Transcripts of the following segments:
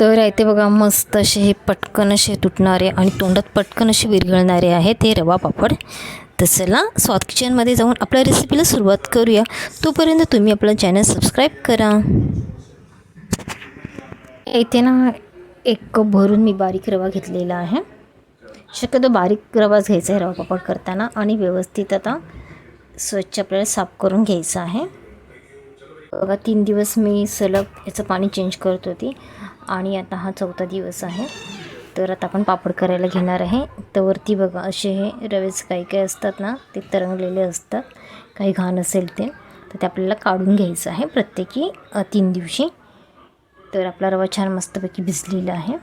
तर आहे ते बघा मस्त असे हे पटकन असे तुटणारे आणि तोंडात पटकन असे विरघळणारे आहे ते रवा पापड. तर चला स्वाद किचनमध्ये जाऊन आपल्या रेसिपीला सुरुवात करूया. तोपर्यंत तुम्ही आपलं चॅनल सबस्क्राईब करा. इथे ना एक कप भरून मी बारीक रवा घेतलेला आहे. शक्यतो बारीक रवाच घ्यायचा आहे रवा पापड करताना आणि व्यवस्थित आता स्वच्छ आपल्याला साफ करून घ्यायचं आहे. बघा तीन दिवस मी सलग याचं पाणी चेंज करत होती. आणि आता हा चौथा दिवस आहे. तर आता आपण पापड करायला घेणार आहे. तर वरती बघा असे हे रवेच काही काही असतात ना ते तरंगलेले असतात. काही घाण असेल ते तर ते आपल्याला काढून घ्यायचं आहे प्रत्येकी तीन दिवशी. तर आपला रवा छान मस्तपैकी भिजलेला आहे.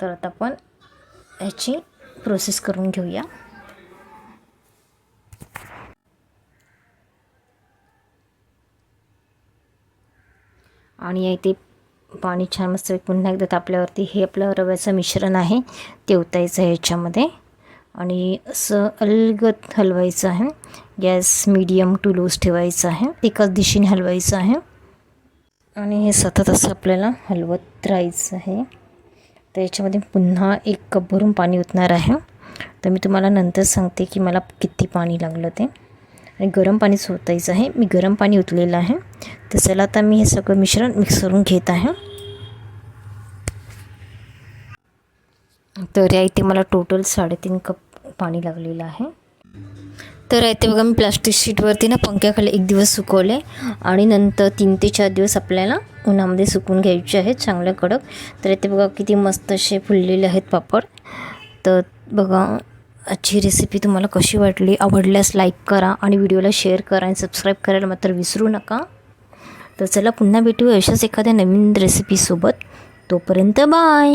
तर आता आपण याची प्रोसेस करून घेऊया. आणि इथे पाणी छान मस्त पुन्हा एकदा तापल्यावरती हे आपलं रव्याचं मिश्रण आहे ते ओतायचं आहे ह्याच्यामध्ये आणि असं अलगत हलवायचं आहे. गॅस मीडियम टू लोज ठेवायचं आहे. एकाच दिशेने हलवायचं आहे. आणि हे सतत असं आपल्याला हलवत राहायचं आहे. तर याच्यामध्ये पुन्हा एक कप भरून पाणी ओतणार आहे. तर मी तुम्हाला नंतर सांगते की मला किती पाणी लागलं ते. आणि गरम पाणी सोतायचं आहे. मी गरम पाणी उतलेलं आहे. तर चला आता मी हे सगळं मिश्रण मिक्स करून घेत आहे. तर या इथे मला टोटल साडेतीन कप पाणी लागलेलं आहे. तर इथे बघा मी प्लास्टिक शीटवरती ना पंख्याखाली एक दिवस सुकवले. आणि नंतर तीन ते चार दिवस आपल्याला उन्हामध्ये सुकून घ्यायचे आहेत. चांगल्या कडक. तर इथे बघा किती मस्त असे फुललेले आहेत पापड. तर बघा आजची रेसिपी तुम्हाला कशी वाटली आवडल्यास लाईक करा आणि व्हिडिओला शेअर करा आणि सबस्क्राईब करायला मात्र विसरू नका. तर चला पुन्हा भेटू अशाच एखाद्या नवीन रेसिपीसोबत तोपर्यंत बाय